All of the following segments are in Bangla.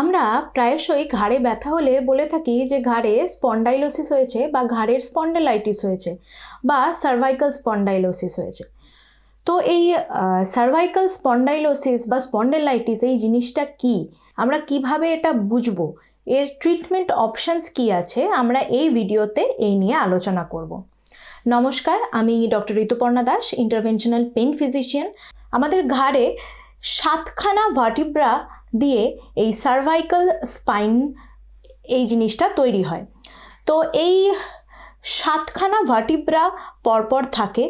আমরা প্রায়শই ঘাড়ে ব্যথা হলে বলে থাকি যে ঘাড়ে স্পন্ডাইলোসিস হয়েছে বা ঘাড়ের স্পন্ডেলাইটিস হয়েছে বা সার্ভাইকাল স্পন্ডাইলোসিস হয়েছে। তো এই সার্ভাইকাল স্পন্ডাইলোসিস বা স্পন্ডেলাইটিস এই জিনিসটা কি? আমরা কীভাবে এটা বুঝব? এর ট্রিটমেন্ট অপশানস কি আছে? আমরা এই ভিডিওতে এই নিয়ে আলোচনা করব। নমস্কার, আমি doctor Rituparna Das interventional pain physician আমাদের ঘাড়ে সাতখানা ভার্টিব্রা দিয়ে এই সার্ভাইকাল স্পাইন এই জিনিসটা তৈরি হয়। তো এই সাতখানা ভার্টিব্রা পরপর থাকে।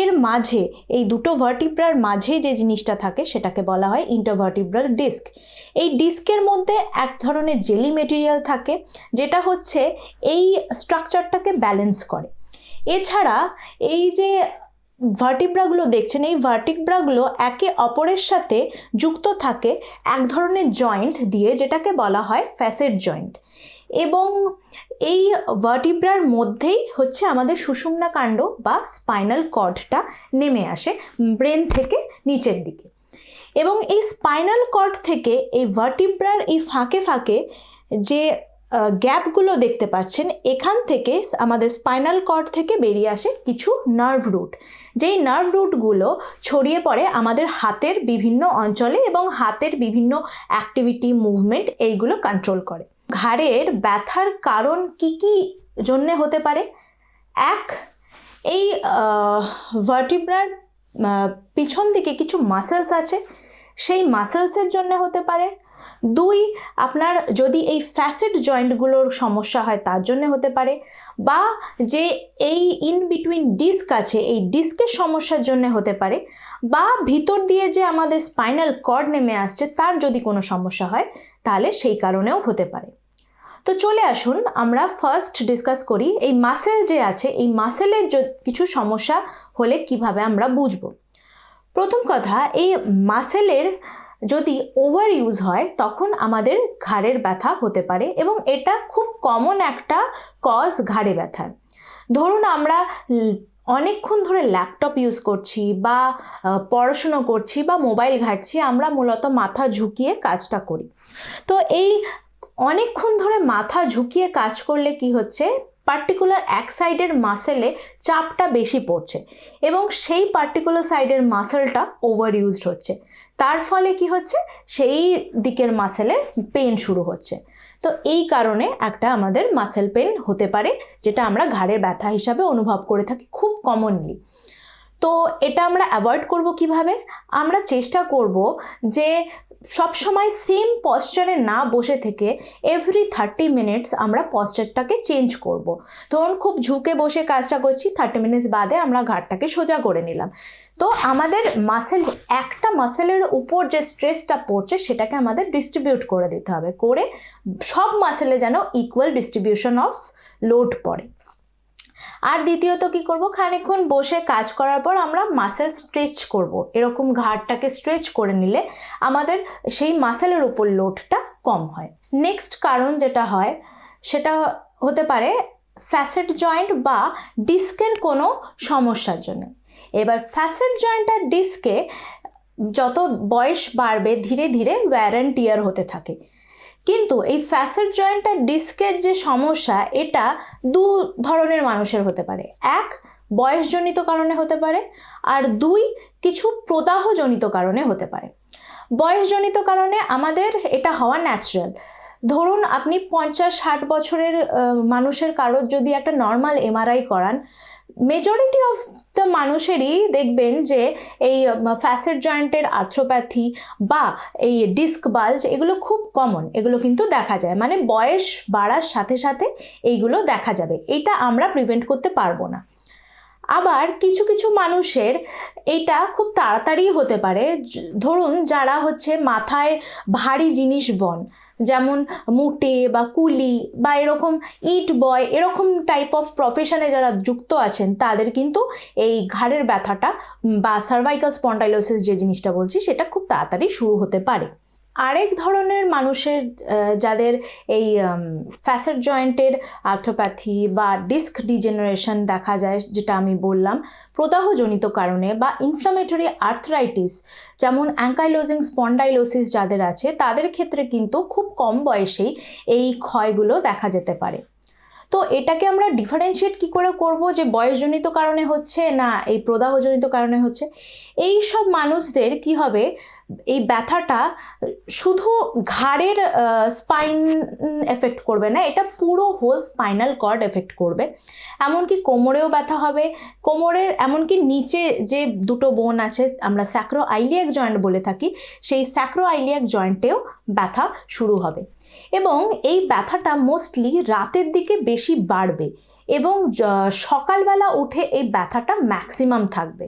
এর মাঝে, এই দুটো ভার্টিব্রার মাঝে যে জিনিসটা থাকে, সেটাকে বলা হয় ইন্টারভার্টিব্রাল ডিস্ক এই ডিস্কের মধ্যে এক ধরনের জেলি মেটেরিয়াল থাকে, যেটা হচ্ছে এই স্ট্রাকচারটাকে ব্যালেন্স করে। এছাড়া এই যে ভার্টিব্রাগুলো দেখছেন, এই ভার্টিব্রাগুলো একে অপরের সাথে যুক্ত থাকে এক ধরনের জয়েন্ট দিয়ে, যেটাকে বলা হয় ফ্যাসেট জয়েন্ট এবং এই ভার্টিব্রার মধ্যেই হচ্ছে আমাদের সুষুম্না কাণ্ড বা স্পাইনাল কর্ডটা নেমে আসে ব্রেন থেকে নিচের দিকে। এবং এই স্পাইনাল কর্ড থেকে এই ভার্টিব্রার এই ফাঁকে ফাঁকে যে গ্যাপগুলো দেখতে পাচ্ছেন, এখান থেকে আমাদের স্পাইনাল কর্ড থেকে বেরিয়ে আসে কিছু নার্ভ রুট। যেই নার্ভ রুটগুলো ছড়িয়ে পড়ে আমাদের হাতের বিভিন্ন অঞ্চলে এবং হাতের বিভিন্ন অ্যাক্টিভিটি, মুভমেন্ট এইগুলো কন্ট্রোল করে। ঘাড়ের ব্যথার কারণ কি কি জন্যে হতে পারে? এক, এই ভার্টিব্রার পিছন দিকে কিছু মাসেলস আছে, সেই মাসেলসের জন্য হতে পারে। দুই, আপনার যদি এই ফ্যাসেট জয়েন্টগুলোর সমস্যা হয় তার জন্য হতে পারে, বা যে এই ইন বিটুইন ডিস্ক আছে, এই ডিস্কের সমস্যার জন্য হতে পারে, বা ভিতর দিয়ে যে আমাদের স্পাইনাল কর্ড নেমে আসছে তার যদি কোনো সমস্যা হয়, তাহলে সেই কারণেও হতে পারে। তো চলে আসুন, আমরা ফার্স্ট ডিসকাস করি এই মাসেল যে আছে, এই মাসেলের কিছু সমস্যা হলে কীভাবে আমরা বুঝব। প্রথম কথা, এই মাসেলের যদি ওভার ইউজ হয়, তখন আমাদের ঘাড়ের ব্যথা হতে পারে এবং এটা খুব কমন একটা কজ ঘাড়ে ব্যথার। ধরুন আমরা অনেকক্ষণ ধরে ল্যাপটপ ইউজ করছি বা পড়াশুনো করছি বা মোবাইল ঘাটছি, আমরা মূলত মাথা ঝুঁকিয়ে কাজটা করি। তো এই অনেকক্ষণ ধরে মাথা ঝুঁকিয়ে কাজ করলে কি হচ্ছে? পার্টিকুলার এক সাইডের মাসেলে চাপটা বেশি পড়ছে এবং সেই পার্টিকুলার সাইডের মাসেলটা ওভার ইউজড হচ্ছে। তার ফলে কি হচ্ছে? সেই দিকের মাসেলের পেন শুরু হচ্ছে। তো এই কারণে একটা আমাদের মাসেল পেন হতে পারে, যেটা আমরা ঘাড়ের ব্যথা হিসাবে অনুভব করে থাকি খুব কমনলি তো এটা আমরা অ্যাভয়েড করব কীভাবে? আমরা চেষ্টা করব যে সব সময় সেম পশ্চারে না বসে থেকে এভরি থার্টি মিনিটস আমরা পশ্চারটাকে চেঞ্জ করব। ধরুন খুব ঝুঁকে বসে কাজটা করছি থার্টি মিনিটস বাদে আমরা ঘাটটাকে সোজা করে নিলাম। তো আমাদের মাসেল একটা মাসেলের উপর যে স্ট্রেসটা পড়ছে সেটাকে আমাদের ডিস্ট্রিবিউট করে দিতে হবে। করে সব মাসেলে যেন ইকুয়াল ডিস্ট্রিবিউশন অফ লোড পড়ে। আর দ্বিতীয়ত কি করব? খানিক্ষণ বসে কাজ করার পর আমরা মাসেল স্ট্রেচ করব। এরকম ঘাড়টাকে স্ট্রেচ করে নিলে আমাদের সেই মাসেলের উপর লোডটা কম হয়। নেক্সট কারণ যেটা হয়, সেটা হতে পারে ফ্যাসেট জয়েন্ট বা ডিস্কের কোনো সমস্যার জন্য। এবার ফ্যাসেট জয়েন্ট আর ডিস্কে যত বয়স বাড়বে, ধীরে ধীরে ওয়ারেন্টিয়ার হতে থাকে। কিন্তু এই ফ্যাসেট জয়েন্ট আর ডিস্কের যে সমস্যা, এটা দু ধরনের মানুষের হতে পারে। এক, বয়সজনিত কারণে হতে পারে, আর দুই, কিছু প্রদাহজনিত কারণে হতে পারে। বয়সজনিত কারণে আমাদের এটা হওয়া ন্যাচারাল ধরুন, আপনি পঞ্চাশ ষাট বছরের মানুষের কারোর যদি একটা নর্মাল এমআরআই করান মেজরিটি অফ দ্য মানুষেরই দেখবেন যে এই ফ্যাসেট জয়েন্টের আর্থ্রোপ্যাথি বা এই ডিস্ক বাল্জ এগুলো খুব কমন এগুলো কিন্তু দেখা যায়। মানে বয়স বাড়ার সাথে সাথে এইগুলো দেখা যাবে। এটা আমরা প্রিভেন্ট করতে পারব না। আবার কিছু কিছু মানুষের এটা খুব তাড়াতাড়ি হতে পারে। ধরুন যারা হচ্ছে মাথায় ভারী জিনিস বন যেমন মুটে বা কুলি বা এরকম ইট বয় এরকম টাইপ অফ প্রফেশনে যারা যুক্ত আছেন, তাদের কিন্তু এই ঘাড়ের ব্যথাটা বা সার্ভাইকাল স্পন্ডাইলোসিস যে জিনিসটা বলছি, সেটা খুব তাড়াতাড়ি শুরু হতে পারে। আরেক ধরনের মানুষের যাদের এই ফ্যাসেট জয়েন্টের আর্থোপ্যাথি বা ডিস্ক ডিজেনারেশন দেখা যায়, যেটা আমি বললাম, প্রদাহজনিত কারণে বা ইনফ্লামেটরি আর্থরাইটিস যেমন অ্যাঙ্কাইলোজিং স্পন্ডাইলোসিস যাদের আছে, তাদের ক্ষেত্রে কিন্তু খুব কম বয়সেই এই ক্ষয়গুলো দেখা যেতে পারে। তো এটাকে আমরা ডিফারেন্সিয়েট কি করে করব? যে বয়সজনিত কারণে হচ্ছে না এই প্রদাহজনিত কারণে হচ্ছে? এই সব মানুষদের কি হবে? এই ব্যথাটা শুধু ঘাড়ের স্পাইন এফেক্ট করবে না, এটা পুরো হোল স্পাইনাল কর্ড এফেক্ট করবে। এমনকি কোমরেও ব্যথা হবে। কোমরের এমনকি নিচে যে দুটো বোন আছে, আমরা স্যাক্রো আইলিয়াক জয়েন্ট বলে থাকি, সেই স্যাক্রো আইলিয়াক জয়েন্টেও ব্যথা শুরু হবে। এবং এই ব্যথাটা মোস্টলি রাতের দিকে বেশি বাড়বে এবং সকালবেলা উঠে এই ব্যথাটা ম্যাক্সিমাম থাকবে।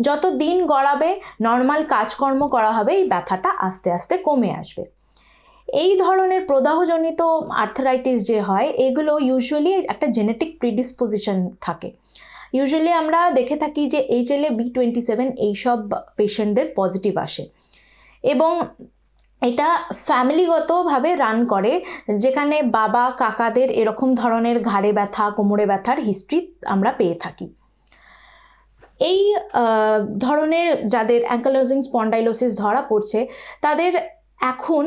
যত দিন গড়াবে নর্মাল কাজকর্ম করা হবে, এই ব্যথাটা আস্তে আস্তে কমে আসবে। এই ধরনের প্রদাহজনিত আর্থারাইটিস যে হয়, এগুলো ইউজুয়ালি একটা জেনেটিক প্রিডিসপোজিশন থাকে। ইউজুয়ালি আমরা দেখে থাকি যে H L B twenty seven এইসব পেশেন্টদের পজিটিভ আসে। এবং এটা ফ্যামিলিগতভাবে রান করে, যেখানে বাবা কাকাদের এরকম ধরনের ঘাড়ে ব্যথা, কোমরে ব্যথার হিস্ট্রি আমরা পেয়ে থাকি। এই ধরনের যাদের অ্যাঙ্কালোজিং স্পন্ডাইলোসিস ধরা পড়ছে, তাদের এখন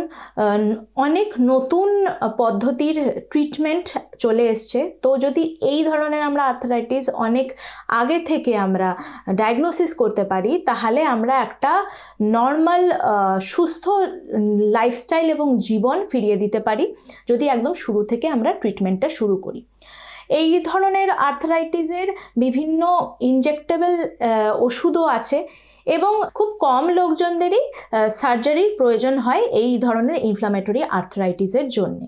অনেক নতুন পদ্ধতির ট্রিটমেন্ট চলে এসছে। তো যদি এই ধরনের আমরা আর্থারাইটিস অনেক আগে থেকে আমরা ডায়াগনোসিস করতে পারি, তাহলে আমরা একটা নর্মাল সুস্থ লাইফস্টাইল এবং জীবন ফিরিয়ে দিতে পারি, যদি একদম শুরু থেকে আমরা ট্রিটমেন্টটা শুরু করি। এই ধরনের আর্থারাইটিসের বিভিন্ন ইনজেক্টেবল ওষুধও আছে এবং খুব কম লোকজনদেরই সার্জারির প্রয়োজন হয় এই ধরনের ইনফ্লামেটরি আর্থারাইটিসের জন্য।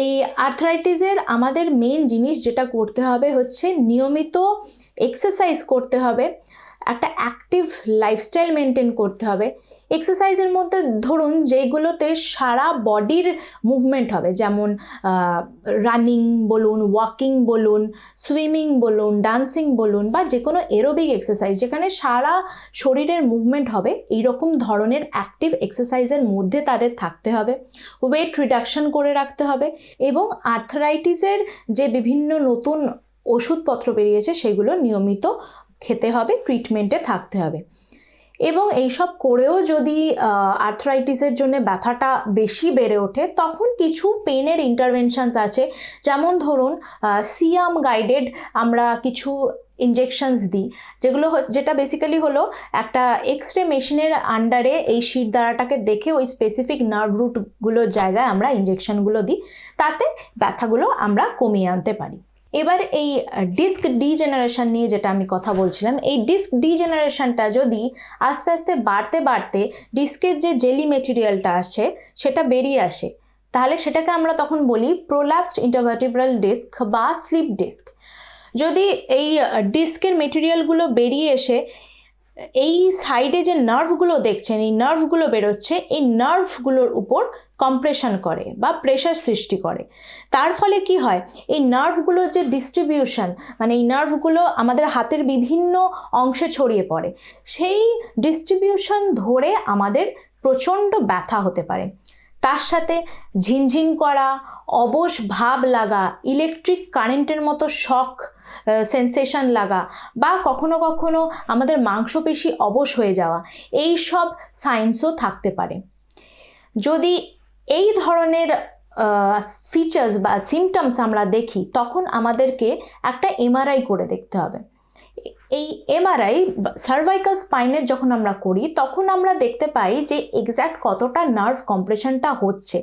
এই আর্থারাইটিসের আমাদের মেন জিনিস যেটা করতে হবে হচ্ছে নিয়মিত এক্সারসাইজ করতে হবে, একটা অ্যাক্টিভ লাইফস্টাইল মেনটেন করতে হবে। এক্সারসাইজের মধ্যে ধরুন যেগুলোতে সারা বডির মুভমেন্ট হবে, যেমন রানিং বলুন ওয়াকিং বলুন সুইমিং বলুন ডান্সিং বলুন বা যে কোনো এরোবিক এক্সারসাইজ যেখানে সারা শরীরের মুভমেন্ট হবে এই রকম ধরনের অ্যাক্টিভ এক্সারসাইজের মধ্যে তাদের থাকতে হবে। ওয়েট রিডাকশন করে রাখতে হবে এবং আর্থারাইটিসের যে বিভিন্ন নতুন ওষুধপত্র বেরিয়েছে সেগুলো নিয়মিত খেতে হবে ট্রিটমেন্টে থাকতে হবে। এবং এইসব করেও যদি আর্থরাইটিসের জন্য ব্যথাটা বেশি বেড়ে ওঠে, তখন কিছু পেনের ইন্টারভেনশনস আছে। যেমন ধরুন সিয়াম গাইডেড আমরা কিছু ইনজেকশনস দিই, যেগুলো যেটা বেসিক্যালি হলো একটা এক্স রে মেশিনের আন্ডারে এই শির দ্বারাটাকে দেখে ওই স্পেসিফিক নার্ভ রুটগুলোর জায়গায় আমরা ইনজেকশনগুলো দিই, তাতে ব্যথাগুলো আমরা কমিয়ে আনতে পারি। এবার এই ডিস্ক ডি ডিজেনারেশন নিয়ে যেটা আমি কথা বলছিলাম, এই ডিস্ক ডি ডিজেনারেশনটা যদি আস্তে আস্তে বাড়তে বাড়তে ডিস্কের যে জেলি মেটেরিয়ালটা আসে, সেটা বেরিয়ে আসে, তাহলে সেটাকে আমরা তখন বলি প্রোল্যাপসড ইন্টারভার্টিব্রাল ডিস্ক বা স্লিপ ডিস্ক যদি এই ডিস্কের মেটেরিয়ালগুলো বেরিয়ে এসে এই সাইডে যে নার্ভগুলো দেখছেন, এই নার্ভগুলো বেরোচ্ছে, এই নার্ভগুলোর উপর কম্প্রেশন করে বা প্রেশার সৃষ্টি করে। তার ফলে কি হয়? এই নার্ভগুলোর যে ডিস্ট্রিবিউশন মানে এই নার্ভগুলো আমাদের হাতের বিভিন্ন অংশে ছড়িয়ে পড়ে, সেই ডিস্ট্রিবিউশন ধরে আমাদের প্রচণ্ড ব্যথা হতে পারে। তার সাথে ঝিনঝিন করা, অবশ ভাব লাগা ইলেকট্রিক কারেন্টের মতো শক সেন্সেশন লাগা বা কখনো কখনো আমাদের মাংসপেশি অবশ হয়ে যাওয়া, এই সব সাইন্সও থাকতে পারে। যদি এই ধরনের ফিচার্স বা সিমটমস আমরা দেখি, তখন আমাদেরকে একটা এমআরআই করে দেখতে হবে। এই এমআরআই সার্ভাইকাল স্পাইনের যখন আমরা করি, তখন আমরা দেখতে পাই যে এক্স্যাক্ট কতটা নার্ভ কম্প্রেশনটা হচ্ছে।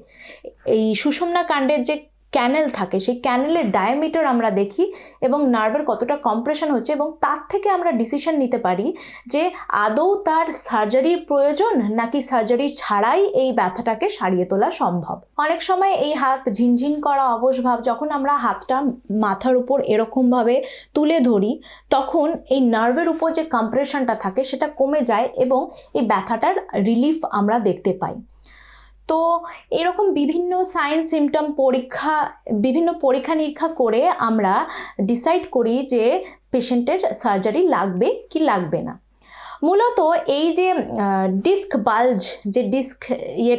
এই সুষুম্না কাণ্ডের যে ক্যানেল থাকে, সেই ক্যানেলের ডায়ামিটার আমরা দেখি এবং নার্ভের কতটা কম্প্রেশন হচ্ছে এবং তার থেকে আমরা ডিসিশন নিতে পারি যে আদৌ তার সার্জারির প্রয়োজন নাকি সার্জারি ছাড়াই এই ব্যথাটাকে সারিয়ে তোলা সম্ভব। অনেক সময় এই হাত ঝিনঝিন করা অবশ ভাব যখন আমরা হাতটা মাথার উপর এরকমভাবে তুলে ধরি, তখন এই নার্ভের উপর যে কম্প্রেশনটা থাকে সেটা কমে যায় এবং এই ব্যথাটার রিলিফ আমরা দেখতে পাই। তো এরকম বিভিন্ন সাইন সিমটম পরীক্ষা, বিভিন্ন পরীক্ষা নিরীক্ষা করে আমরা ডিসাইড করি যে পেশেন্টের সার্জারি লাগবে কি লাগবে না। মূলত এই যে ডিস্ক বাল্জ যে ডিস্ক ইয়ে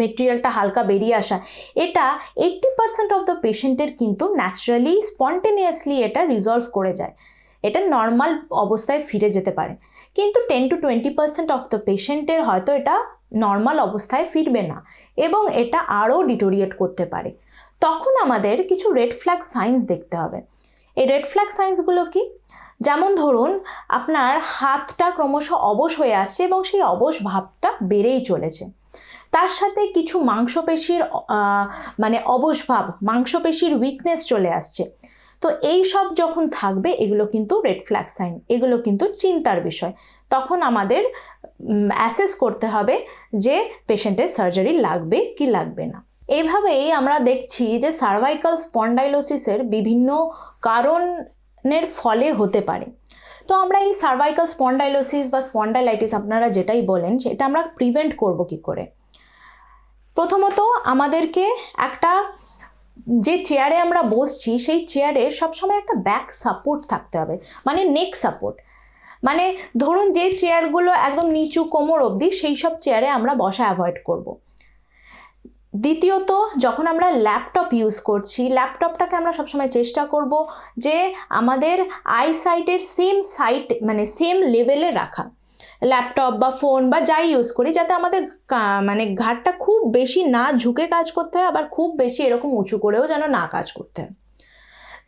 মেটেরিয়ালটা হালকা বেরিয়ে আসা, এটা এইট্টি পার্সেন্ট অফ দ্য পেশেন্টের কিন্তু ন্যাচারালি স্পন্টেনিয়াসলি এটা রিজলভ করে যায়। এটা নর্মাল অবস্থায় ফিরে যেতে পারে। কিন্তু ten to twenty percent of the পেশেন্টের হয়তো এটা নর্মাল অবস্থায় ফিরবে না এবং এটা আরও ডিটোরিয়েট করতে পারে। তখন আমাদের কিছু রেড ফ্ল্যাগ সাইন্স দেখতে হবে। এই রেড ফ্ল্যাগ সাইন্সগুলো কি? যেমন ধরুন, আপনার হাতটা ক্রমশ অবশ হয়ে আসছে এবং সেই অবশ ভাবটা বেড়েই চলেছে। তার সাথে কিছু মাংসপেশির মানে অবশ ভাব, মাংসপেশির উইকনেস চলে আসছে। তো এই সব যখন থাকবে, এগুলো কিন্তু রেড ফ্ল্যাগ সাইন এগুলো কিন্তু চিন্তার বিষয়। তখন আমাদের অ্যাসেস করতে হবে যে পেশেন্টের সার্জারি লাগবে কি লাগবে না। এইভাবেই আমরা দেখছি যে সার্ভাইকাল স্পন্ডাইলোসিসের বিভিন্ন কারণের ফলে হতে পারে। তো আমরা এই সার্ভাইকাল স্পন্ডাইলোসিস বা স্পন্ডাইলাইটিস আপনারা যেটাই বলেন, সেটা আমরা প্রিভেন্ট করব কি করে? প্রথমত আমাদেরকে একটা যে চেয়ারে আমরা বসছি, সেই চেয়ারে সবসময় একটা ব্যাক সাপোর্ট থাকতে হবে মানে নেক সাপোর্ট মানে ধরুন যে চেয়ারগুলো একদম নিচু কোমর অবধি, সেই সব চেয়ারে আমরা বসা অ্যাভয়েড করব। দ্বিতীয়ত, যখন আমরা ল্যাপটপ ইউজ করছি ল্যাপটপটাকে আমরা সবসময় চেষ্টা করব যে আমাদের আই সাইটের সেম সাইট মানে সেম লেভেলে রাখা ল্যাপটপ বা ফোন বা যাই ইউজ করি, যাতে আমাদের মানে ঘাটটা খুব বেশি না ঝুঁকে কাজ করতে হয়, আবার খুব বেশি এরকম উঁচু করেও যেন না কাজ করতে হয়।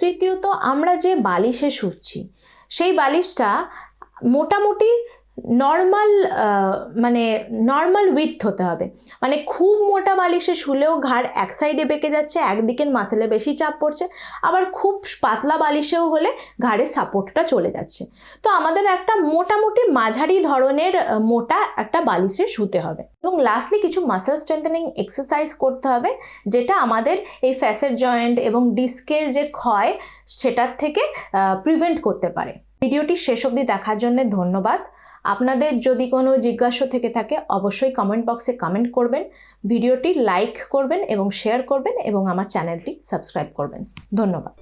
তৃতীয়ত, আমরা যে বালিশে শুচ্ছি, সেই বালিশটা মোটামুটি নর্মাল মানে নর্মাল উইথ হতে হবে। মানে খুব মোটা বালিশে শুলেও ঘাড় এক সাইডে বেঁকে যাচ্ছে, একদিকের মাসেলে বেশি চাপ পড়ছে, আবার খুব পাতলা বালিশেও হলে ঘাড়ের সাপোর্টটা চলে যাচ্ছে। তো আমাদের একটা মোটামুটি মাঝারি ধরনের মোটা একটা বালিশে শুতে হবে। এবং লাস্টলি কিছু মাসেল স্ট্রেংথেনিং এক্সারসাইজ করতে হবে, যেটা আমাদের এই ফ্যাসের জয়েন্ট এবং ডিস্কের যে ক্ষয়, সেটার থেকে প্রিভেন্ট করতে পারে। ভিডিওটি শেষ অবধি দেখার জন্য ধন্যবাদ। আপনাদের যদি কোনো জিজ্ঞাসা থেকে থাকে, অবশ্যই কমেন্ট বক্সে কমেন্ট করবেন, ভিডিওটি লাইক করবেন এবং শেয়ার করবেন এবং আমার চ্যানেলটি সাবস্ক্রাইব করবেন। ধন্যবাদ।